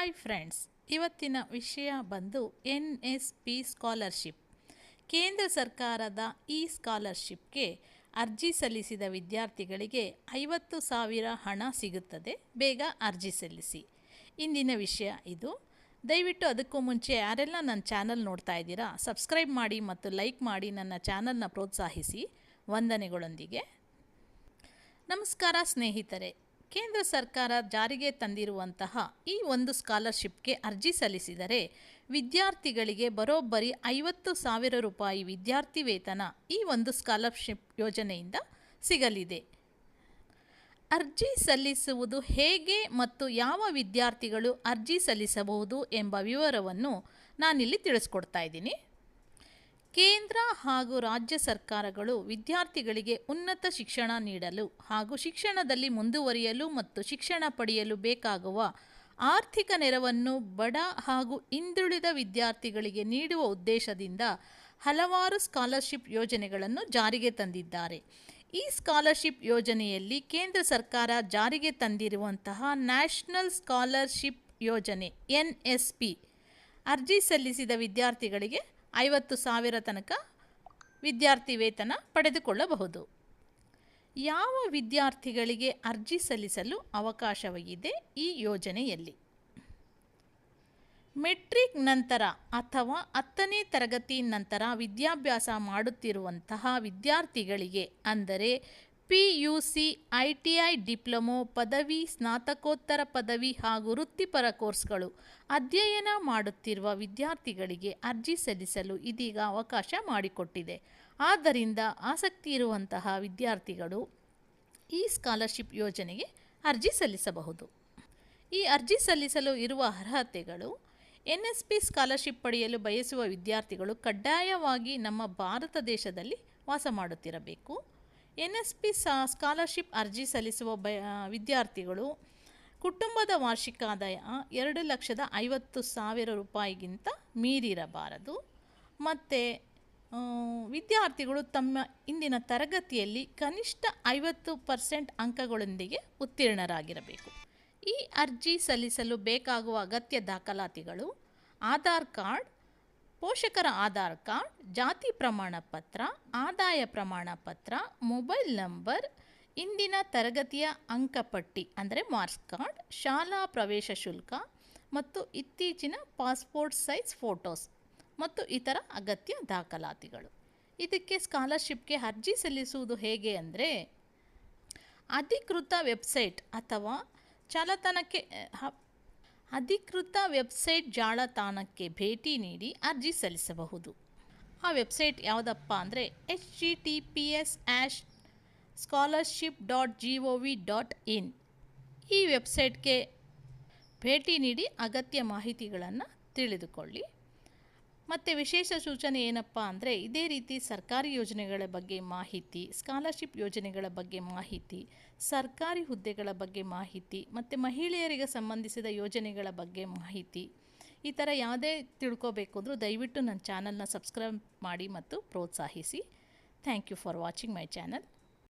Hi friends, ಇವತ್ತಿನ ವಿಷಯ ಬಂದು ಎನ್ ಎಸ್ ಪಿ ಸ್ಕಾಲರ್ಶಿಪ್. ಕೇಂದ್ರ ಸರ್ಕಾರದ ಈ ಸ್ಕಾಲರ್ಶಿಪ್ಗೆ ಅರ್ಜಿ ಸಲ್ಲಿಸಿದ ವಿದ್ಯಾರ್ಥಿಗಳಿಗೆ ಐವತ್ತು ಸಾವಿರ ಹಣ ಸಿಗುತ್ತದೆ, ಬೇಗ ಅರ್ಜಿ ಸಲ್ಲಿಸಿ. ಇಂದಿನ ವಿಷಯ ಇದು. ದಯವಿಟ್ಟು ಅದಕ್ಕೂ ಮುಂಚೆ ಯಾರೆಲ್ಲ ನನ್ನ ಚಾನಲ್ ನೋಡ್ತಾ ಇದ್ದೀರಾ, ಸಬ್ಸ್ಕ್ರೈಬ್ ಮಾಡಿ ಮತ್ತು ಲೈಕ್ ಮಾಡಿ ನನ್ನ ಚಾನಲ್ನ ಪ್ರೋತ್ಸಾಹಿಸಿ. ವಂದನೆಗಳೊಂದಿಗೆ. ನಮಸ್ಕಾರ ಸ್ನೇಹಿತರೆ ಕೇಂದ್ರ ಸರ್ಕಾರ ಜಾರಿಗೆ ತಂದಿರುವಂತಹ ಈ ಒಂದು ಸ್ಕಾಲರ್ಶಿಪ್ಗೆ ಅರ್ಜಿ ಸಲ್ಲಿಸಿದರೆ ವಿದ್ಯಾರ್ಥಿಗಳಿಗೆ ಬರೋಬ್ಬರಿ ಐವತ್ತು ಸಾವಿರ ರೂಪಾಯಿ ವಿದ್ಯಾರ್ಥಿ ವೇತನ ಈ ಒಂದು ಸ್ಕಾಲರ್ಶಿಪ್ ಯೋಜನೆಯಿಂದ ಸಿಗಲಿದೆ. ಅರ್ಜಿ ಸಲ್ಲಿಸುವುದು ಹೇಗೆ ಮತ್ತು ಯಾವ ವಿದ್ಯಾರ್ಥಿಗಳು ಅರ್ಜಿ ಸಲ್ಲಿಸಬಹುದು ಎಂಬ ವಿವರವನ್ನು ನಾನಿಲ್ಲಿ ತಿಳಿಸ್ಕೊಡ್ತಾ ಇದ್ದೀನಿ. ಕೇಂದ್ರ ಹಾಗೂ ರಾಜ್ಯ ಸರ್ಕಾರಗಳು ವಿದ್ಯಾರ್ಥಿಗಳಿಗೆ ಉನ್ನತ ಶಿಕ್ಷಣ ನೀಡಲು ಹಾಗೂ ಶಿಕ್ಷಣದಲ್ಲಿ ಮುಂದುವರಿಯಲು ಮತ್ತು ಶಿಕ್ಷಣ ಪಡೆಯಲು ಬೇಕಾಗುವ ಆರ್ಥಿಕ ನೆರವನ್ನು ಬಡ ಹಾಗೂ ಹಿಂದುಳಿದ ವಿದ್ಯಾರ್ಥಿಗಳಿಗೆ ನೀಡುವ ಉದ್ದೇಶದಿಂದ ಹಲವಾರು ಸ್ಕಾಲರ್ಶಿಪ್ ಯೋಜನೆಗಳನ್ನು ಜಾರಿಗೆ ತಂದಿದ್ದಾರೆ. ಈ ಸ್ಕಾಲರ್ಶಿಪ್ ಯೋಜನೆಯಲ್ಲಿ ಕೇಂದ್ರ ಸರ್ಕಾರ ಜಾರಿಗೆ ತಂದಿರುವಂತಹ ನ್ಯಾಷನಲ್ ಸ್ಕಾಲರ್ಶಿಪ್ ಯೋಜನೆ ಎನ್ ಎಸ್ ಪಿ ಅರ್ಜಿ ಸಲ್ಲಿಸಿದ ವಿದ್ಯಾರ್ಥಿಗಳಿಗೆ ಐವತ್ತು ಸಾವಿರ ತನಕ ವಿದ್ಯಾರ್ಥಿ ವೇತನ ಪಡೆದುಕೊಳ್ಳಬಹುದು. ಯಾವ ವಿದ್ಯಾರ್ಥಿಗಳಿಗೆ ಅರ್ಜಿ ಸಲ್ಲಿಸಲು ಅವಕಾಶವಿದೆ ಈ ಯೋಜನೆಯಲ್ಲಿ? ಮೆಟ್ರಿಕ್ ನಂತರ ಅಥವಾ ಹತ್ತನೇ ತರಗತಿ ನಂತರ ವಿದ್ಯಾಭ್ಯಾಸ ಮಾಡುತ್ತಿರುವಂತಹ ವಿದ್ಯಾರ್ಥಿಗಳಿಗೆ ಅಂದರೆ ಪಿ ಐಟಿಐ ಡಿಪ್ಲೊಮೊ ಪದವಿ, ಸ್ನಾತಕೋತ್ತರ ಪದವಿ ಹಾಗೂ ವೃತ್ತಿಪರ ಕೋರ್ಸ್ಗಳು ಅಧ್ಯಯನ ಮಾಡುತ್ತಿರುವ ವಿದ್ಯಾರ್ಥಿಗಳಿಗೆ ಅರ್ಜಿ ಸಲ್ಲಿಸಲು ಇದೀಗ ಅವಕಾಶ ಮಾಡಿಕೊಟ್ಟಿದೆ. ಆದ್ದರಿಂದ ಆಸಕ್ತಿ ಇರುವಂತಹ ವಿದ್ಯಾರ್ಥಿಗಳು ಈ ಸ್ಕಾಲರ್ಶಿಪ್ ಯೋಜನೆಗೆ ಅರ್ಜಿ ಸಲ್ಲಿಸಬಹುದು. ಈ ಅರ್ಜಿ ಸಲ್ಲಿಸಲು ಇರುವ ಅರ್ಹತೆಗಳು ಎನ್ ಎಸ್ ಪಿ ಸ್ಕಾಲರ್ಶಿಪ್ ಪಡೆಯಲು ಬಯಸುವ ವಿದ್ಯಾರ್ಥಿಗಳು ಕಡ್ಡಾಯವಾಗಿ ನಮ್ಮ ಭಾರತ ದೇಶದಲ್ಲಿ ವಾಸ ಮಾಡುತ್ತಿರಬೇಕು. ಎನ್ ಎಸ್ ಪಿ ಸ್ಕಾಲರ್ಶಿಪ್ ಅರ್ಜಿ ಸಲ್ಲಿಸುವ ಬ ವಿದ್ಯಾರ್ಥಿಗಳು ಕುಟುಂಬದ ವಾರ್ಷಿಕ ಆದಾಯ ಎರಡು ಲಕ್ಷದ ಐವತ್ತು ಸಾವಿರ ರೂಪಾಯಿಗಿಂತ ಮೀರಿರಬಾರದು. ಮತ್ತು ವಿದ್ಯಾರ್ಥಿಗಳು ತಮ್ಮ ಇಂದಿನ ತರಗತಿಯಲ್ಲಿ ಕನಿಷ್ಠ ಐವತ್ತು ಪರ್ಸೆಂಟ್ ಅಂಕಗಳೊಂದಿಗೆ ಉತ್ತೀರ್ಣರಾಗಿರಬೇಕು. ಈ ಅರ್ಜಿ ಸಲ್ಲಿಸಲು ಬೇಕಾಗುವ ಅಗತ್ಯ ದಾಖಲಾತಿಗಳು, ಆಧಾರ್ ಕಾರ್ಡ್ ಪೋಷಕರ ಆಧಾರ್ ಕಾರ್ಡ್, ಜಾತಿ ಪ್ರಮಾಣ ಪತ್ರ, ಆದಾಯ ಪ್ರಮಾಣ ಪತ್ರ, ಮೊಬೈಲ್ ನಂಬರ್, ಇಂದಿನ ತರಗತಿಯ ಅಂಕಪಟ್ಟಿ ಅಂದರೆ ಮಾರ್ಕ್ಸ್ ಕಾರ್ಡ್, ಶಾಲಾ ಪ್ರವೇಶ ಶುಲ್ಕ ಮತ್ತು ಇತ್ತೀಚಿನ ಪಾಸ್ಪೋರ್ಟ್ ಸೈಜ್ ಫೋಟೋಸ್ ಮತ್ತು ಇತರ ಅಗತ್ಯ ದಾಖಲಾತಿಗಳು. ಇದಕ್ಕೆ ಸ್ಕಾಲರ್ಶಿಪ್ಗೆ ಅರ್ಜಿ ಸಲ್ಲಿಸುವುದು ಹೇಗೆ ಅಂದರೆ, ಅಧಿಕೃತ ವೆಬ್ಸೈಟ್ ಅಥವಾ ಜಾಲತಾಣಕ್ಕೆ ಅಧಿಕೃತ ವೆಬ್ಸೈಟ್ ಜಾಲತಾಣಕ್ಕೆ ಭೇಟಿ ನೀಡಿ ಅರ್ಜಿ ಸಲ್ಲಿಸಬಹುದು. ಆ ವೆಬ್ಸೈಟ್ ಯಾವುದಪ್ಪ ಅಂದರೆ H G T P S ash scholarship dot G O V dot in. ಈ ವೆಬ್ಸೈಟ್ಗೆ ಭೇಟಿ ನೀಡಿ ಅಗತ್ಯ ಮಾಹಿತಿಗಳನ್ನು ತಿಳಿದುಕೊಳ್ಳಿ. ಮತ್ತು ವಿಶೇಷ ಸೂಚನೆ ಏನಪ್ಪ ಅಂದರೆ ಇದೇ ರೀತಿ ಸರ್ಕಾರಿ ಯೋಜನೆಗಳ ಬಗ್ಗೆ ಮಾಹಿತಿ ಸ್ಕಾಲರ್ಶಿಪ್ ಯೋಜನೆಗಳ ಬಗ್ಗೆ ಮಾಹಿತಿ, ಸರ್ಕಾರಿ ಹುದ್ದೆಗಳ ಬಗ್ಗೆ ಮಾಹಿತಿ, ಮತ್ತು ಮಹಿಳೆಯರಿಗೆ ಸಂಬಂಧಿಸಿದ ಯೋಜನೆಗಳ ಬಗ್ಗೆ ಮಾಹಿತಿ. ಈ ಥರ ಯಾವುದೇ ತಿಳ್ಕೋಬೇಕಾದ್ರೂ ದಯವಿಟ್ಟು ನನ್ನ ಚಾನಲ್ನ ಸಬ್ಸ್ಕ್ರೈಬ್ ಮಾಡಿ ಮತ್ತು ಪ್ರೋತ್ಸಾಹಿಸಿ. Thank you for watching my channel